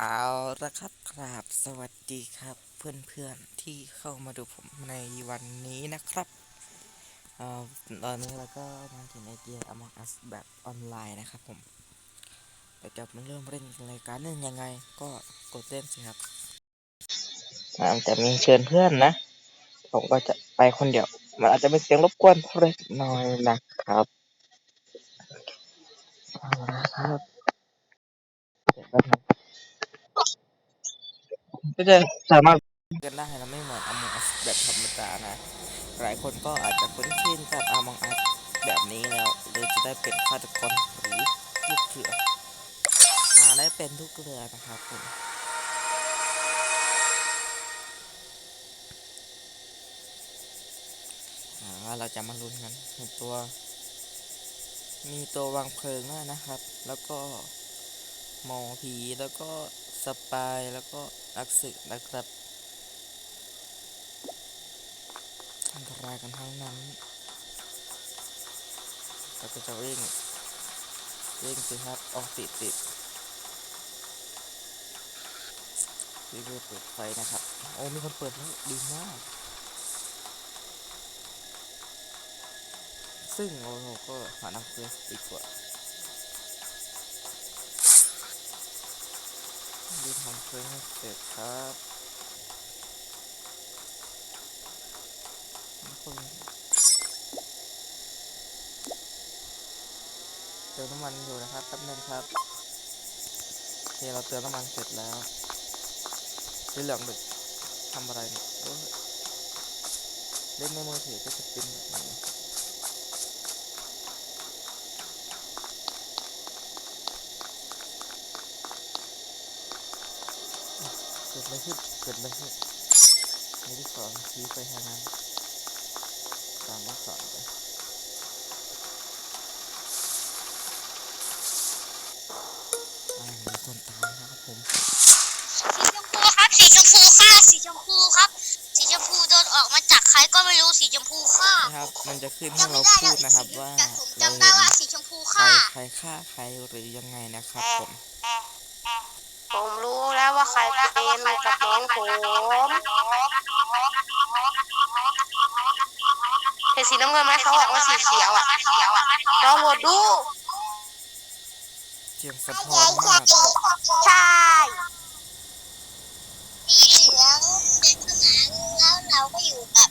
เอาละครับครับสวัสดีครับเพื่อนๆที่เข้ามาดูผมในวันนี้นะครับเอ่อตอนนี้เราก็มาถึงในเกม Among Us แบบออนไลน์นะครับผมเราจะมาเริ่มเล่นรายการเล่นยังไงก็กดเล่นสิครับอาจจะมีเชิญเพื่อนนะ ผมก็จะไปคนเดียว มันอาจจะมีเสียงรบกวนเล็กน้อยนะครับเอาละครับเดี๋ยวแป๊บนึง ก็จะสามารถกันได้นะไม่เหมือน Among Us แบบธรรมดานะ หลายคนก็อาจจะคุ้นชินกับ Among Us แบบนี้แล้วหรือจะได้เป็นฆาตกรหรือลูกเสือมาได้เป็นทุกเรือนะครับผมอ่าเราจะมาลุ้นกันในตัว มีตัววางเพลิงด้วยนะครับ แล้วก็มอผีแล้วก็สปายแล้วก็ นักสืบนะครับอันตรายกันทั้งนั้นเราก็จะวิ่งวิ่งสิครับออกติดติดรีบเปิดไฟนะครับ โอ้มีคนเปิดแล้วดีมาก ซึ่งเราก็หานักเควสดีกว่า ดีทำเควสให้เสร็จครับคนเติมน้ำมันอยู่นะครับแป๊บนึงครับโอเคเราเติมน้ำมันเสร็จแล้วสีเหลืองดึกทำอะไรเนี่ยเล่นในมือถือก็จะเป็นแบบนี้เกิด อะไรขึ้นเกิดอะไรขึ้นไม่ได้สอนชี้ไปทางนั้นตามลูกศรไปอ่ามีคนตายนะครับผม สีชมพูครับ สีชมพูค่ะ สีชมพูครับ สีชมพูโดนออกมาจากใครก็ไม่รู้สีชมพูค่ะนะครับ มันจะขึ้นให้เราพูดนะครับว่าแต่ผมเราจำเห็ได้นว่าสีชมพูใครค่ะ ใครฆ่าใครหรือยังไงนะครับผม ผมรู้แล้วว่าใครเป็นกับน้องผมเห็นสีน้ำเงินไหมเขาบอกว่าสีเขียวอะลองโหวตดูเสียงสะท้อนมากใช่สีเหลืองเป็นขนานแล้วเราก็อยู่กับ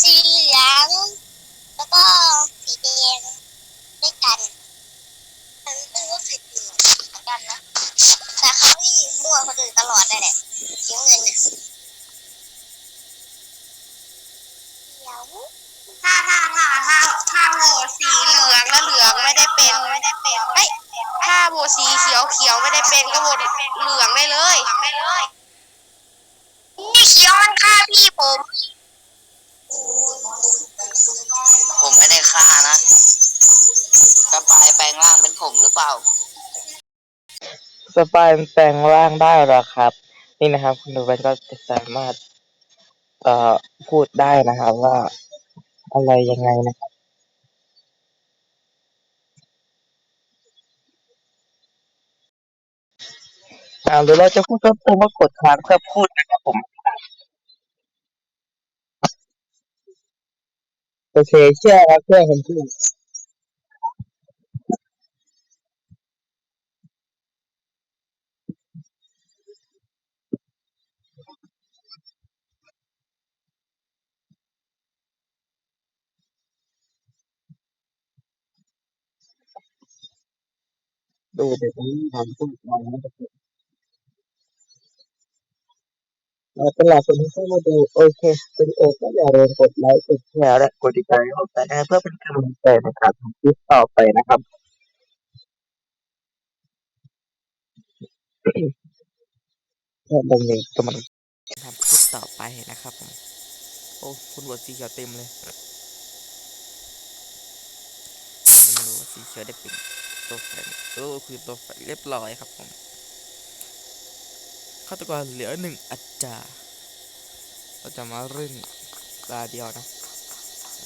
สีเหลือง แล้วก็สีแดงด้วยกัน นคนอื่นตลอดเลยแหละสีน้ำเงินเนี่ยเดี๋ยวถ้าถ้าถ้าถ้าถ้าโหวตสีเหลืองแล้วเหลืองไม่ได้เป็น ไม่ได้เป็นเฮ้ยถ้าโหวตสีเขียวเขียวไม่ได้เป็นก็โหวต สปายมันแปลงร่างได้หรอครับ นี่นะครับ คุณดูแวนก็จะสามารถ เอ่อพูดได้นะครับ ว่าอะไรยังไงนะครับอ่าหรือเราจะพูดเพิ่มเติมว่ากดค้างเพื่อพูดนะครับผมโอเคเชื่อครับเชื่อคนพู ดดูเดี๋ยวนี้ทำพูดมาแล้วนะครับแล้วเป็นหลักคนที่เข้ามาดูโอเควิดีโอก็อย่าลืมกดไลค์กดแชร์และกดติดตามให้ผมนะเพื่อเป็นกำลังใจในการทำคลิปต่อไปนะครับเพื่อดำเนินกำลังทำคลิปต่อไปนะครับผมโอ้คุณบวสีเขียวเต็มเลยไม่รู้ว่าสีเขียวได้เป็ ตัวแฝงเออคือตัวแฝงเรียบร้อยครับผมฆาตกรเหลือหนึ่งอัจจาเราจะมาเล่นตาเดียวนะ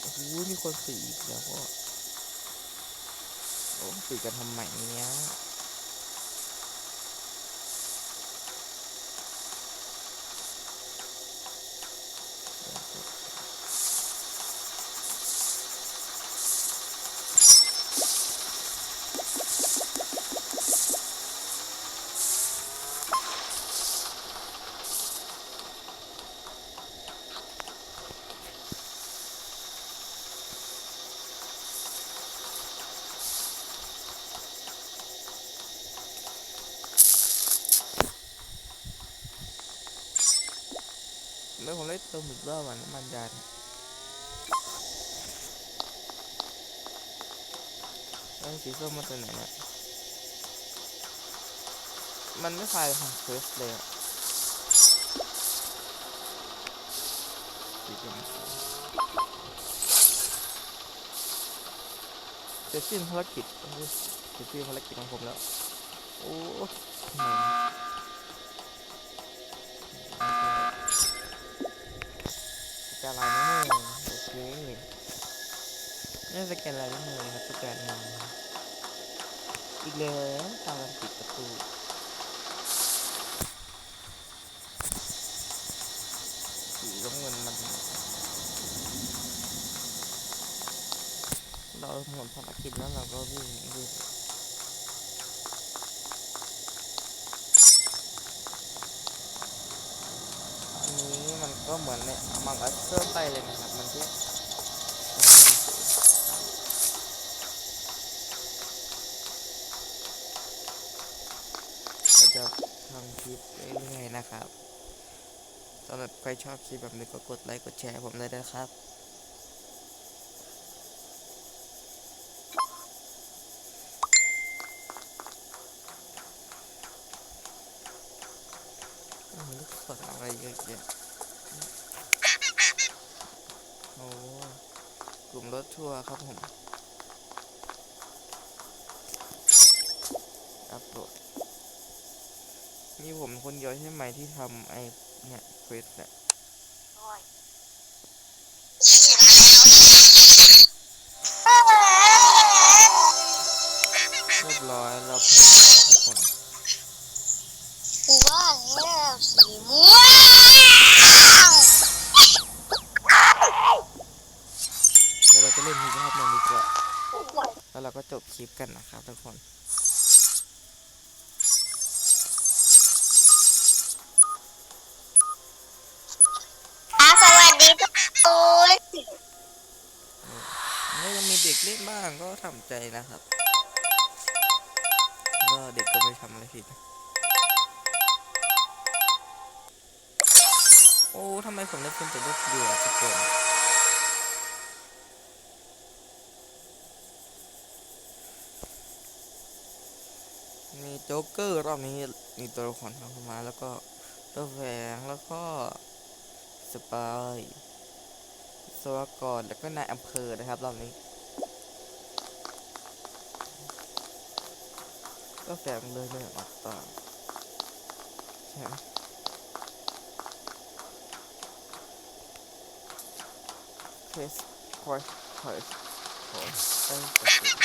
โอ้โหมีคนสีอีกแล้วก็โอ้สีกันทำไมเนี้ย ไม่ผมได้เติมอีกรอบอะน้ำมันยานแล้วสีส้มมาจากไหนเนี่ยมันไม่คลายทางเคสเลยอะสีเสร็จสิ้นภารกิจโอ้ยเสร็จสิ้นภารกิจของผมแล้ว โอ้ สแกนลายนิ้วมือโอเคนี่สแกนลายนิ้วมือนะครับสแกนมืออีกแล้วตามกันปิดประตูสีน้ำเงินมันเราหมดภารกิจแล้วเราก็วิ่งวิ่ง อันนี้มันก็ เหมือนในมังอัสเพิ่มไปเลยนะครับมันแค่จะทำคลิปเรื่อยๆนะครับสำหรับใครชอบคลิปแบบนี้ก็กดไลค์กดแชร์ผมได้ด้วยนะครับโอ้โหลูกศรอะไรเยอะแยะโอ้กลุ่ม รถทัวร์ครับผมอัปโหลดมีผมคนเดียวใช่ไหมที่ทำไอ้เนี่ยเควสเนี่ย คลิปกันนะครับทุกคนอะสวัสดีทุกคนก็ยังมีเด็กเล่นบ้างก็ทำใจนะครับก็เด็กก็ไม่ทำอะไรผิดนะโอ้ทำไมผมได้เป็นแต่ลูกเรือทุกคน มีโจ๊กเกอร์รอบนี้มีตัวละครเข้ามาแล้วก็ตัวแฝงแล้วก็สปายสวากรแล้วก็นายอำเภอนะครับรอบนี้ก็แฝงเลยไม่ออกต่อใช่ไหมเทสคอยคอยคอยระสุน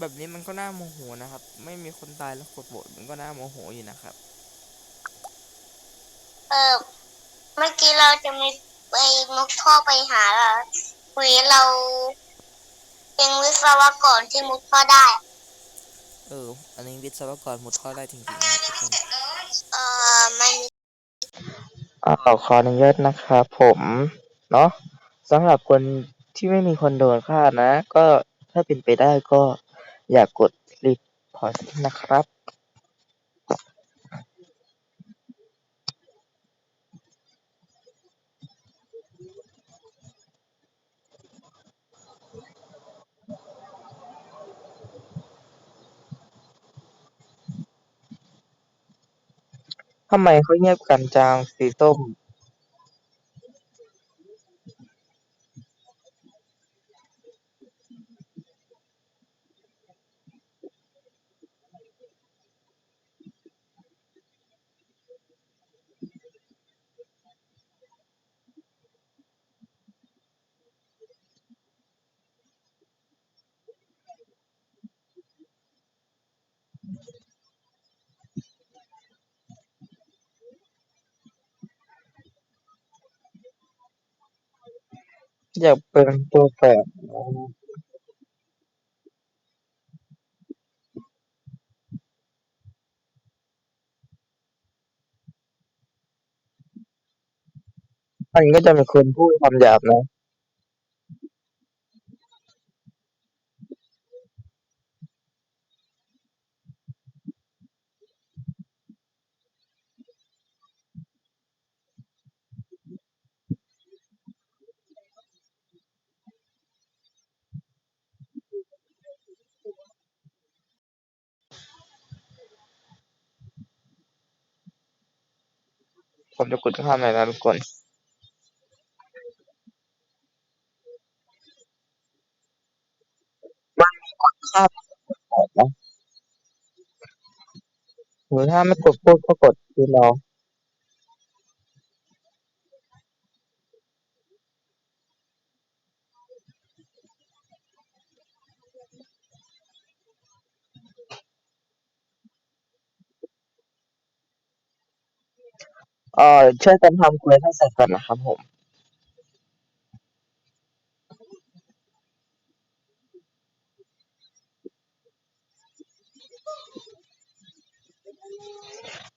แบบนี้มันก็น่าโมโหนะครับ ไม่มีคนตายแล้วกดโหวตมันก็น่าโมโหอยู่นะครับ เออเมื่อกี้เราจะมีไปมุกท่อไปหาเราคุยเราเป็นวิศวกรที่มุกท่อได้ เออ อันนี้วิศวกรมุดท่อได้จริงๆนะครับทุกคนเออมันอ่าขออนุญาตนะครับผมเนาะสำหรับคนที่ไม่มีคนโดนฆ่านะ ก็ถ้าเป็นไปได้ก็ อย่ากดรีพอร์ตนะครับทำไมเขาเงียบกันจังสีส้ม อยากเป็นตัวแฝดอันก็จะมีคนพูดคำหยาบนะ ผมจะกดข้ามเลยนะทุกคนมันมีกดข้ามกดนะหรือถ้าไม่กดพูดก็กดคือรา เอ่อช่วยกันทำเควสให้เสร็จก่อนนะครับผม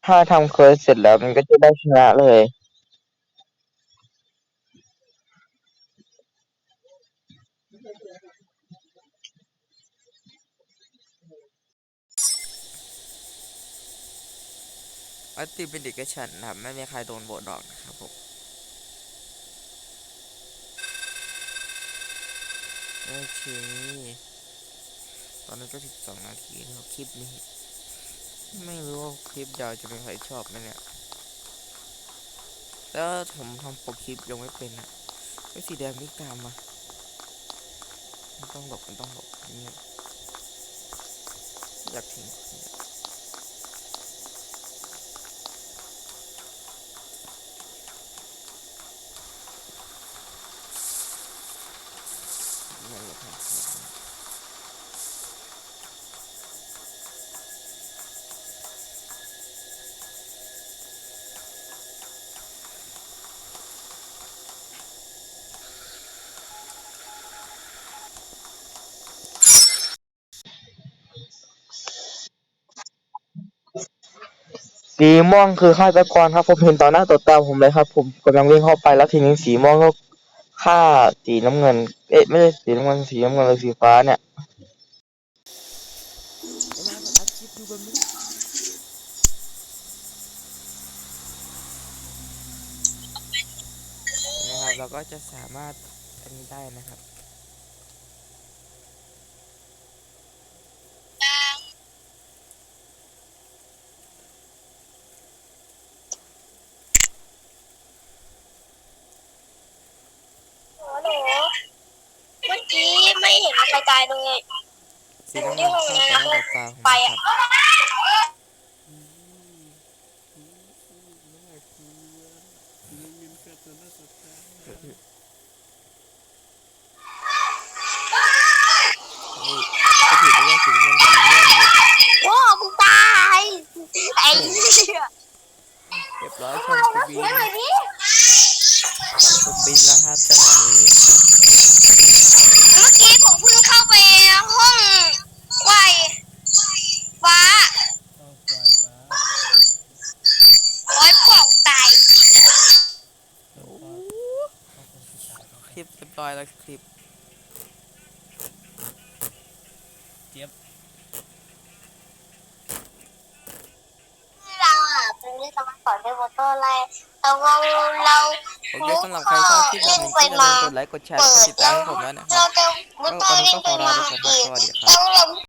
ถ้าทำเควสเสร็จแล้วมันก็จะได้ชนะเลย อัติเป็นเด็กกระฉันนะครับ ไม่มีใครโดนโบดดอกนะครับผมโอเค ตอนนี้ก็สิบสองนาทีแล้วคลิปนี้ ไม่รู้ว่าคลิปยาวจะเป็นใครชอบไหมเนี่ยแล้วผมทำโปรคลิปยังไม่เป็นอะไอ้สีแดงไม่ตามมามันต้องหลบมันต้องหลบเนี่ยอยากทิ้งเนี่ยไม่อยากทำ สีม่วงคือฆาตกรครับ ผมเห็นต่อหน้าต่อตาผมเลยครับ ผมกำลังวิ่งเข้าไปแล้วทีนี้สีม่วงก็ฆ่าสีน้ำเงิน เอ๊ะไม่ใช่สีน้ำเงินสีน้ำเงินหรือสีฟ้าเนี่ยมาผมอัดคลิปดูแบบนี้นะครับเราก็จะสามารถอันนี้ได้นะครับ โอ้โหเมื่อกี้ไม่เห็นใคร ตายเลยสีน้ำเงินเข้าต่อหน้าต่อตาผมไปนะอะ ครับ เฮ้ยก็ถือไปว่าสีน้ำเงินสีม่วงอยู่ โอ้มึงตายไอ้เหี้ย เรียบร้อยช่องกูบิน ยังไงพี่ กูบินแล้วครับจังหวะนี้ เมื่อกี้ผมเพิ่งเข้าไปห้องไหวฟ้าโอ้ยป่องตาย ค ลิปเรียบร้อยแล้วคลิปเราอะเป็นวิศวกรในมอเตอร์ไลน์แต่ว่าเราโอเคสำหรับใครชอบคลิปแบบนี้ก็อย่าลืมกดไลค์กดแชร์กดติดตามให้ผมด้วยนะครับเราจะมุดตัวเล่นไปมาอีกแล้วเรา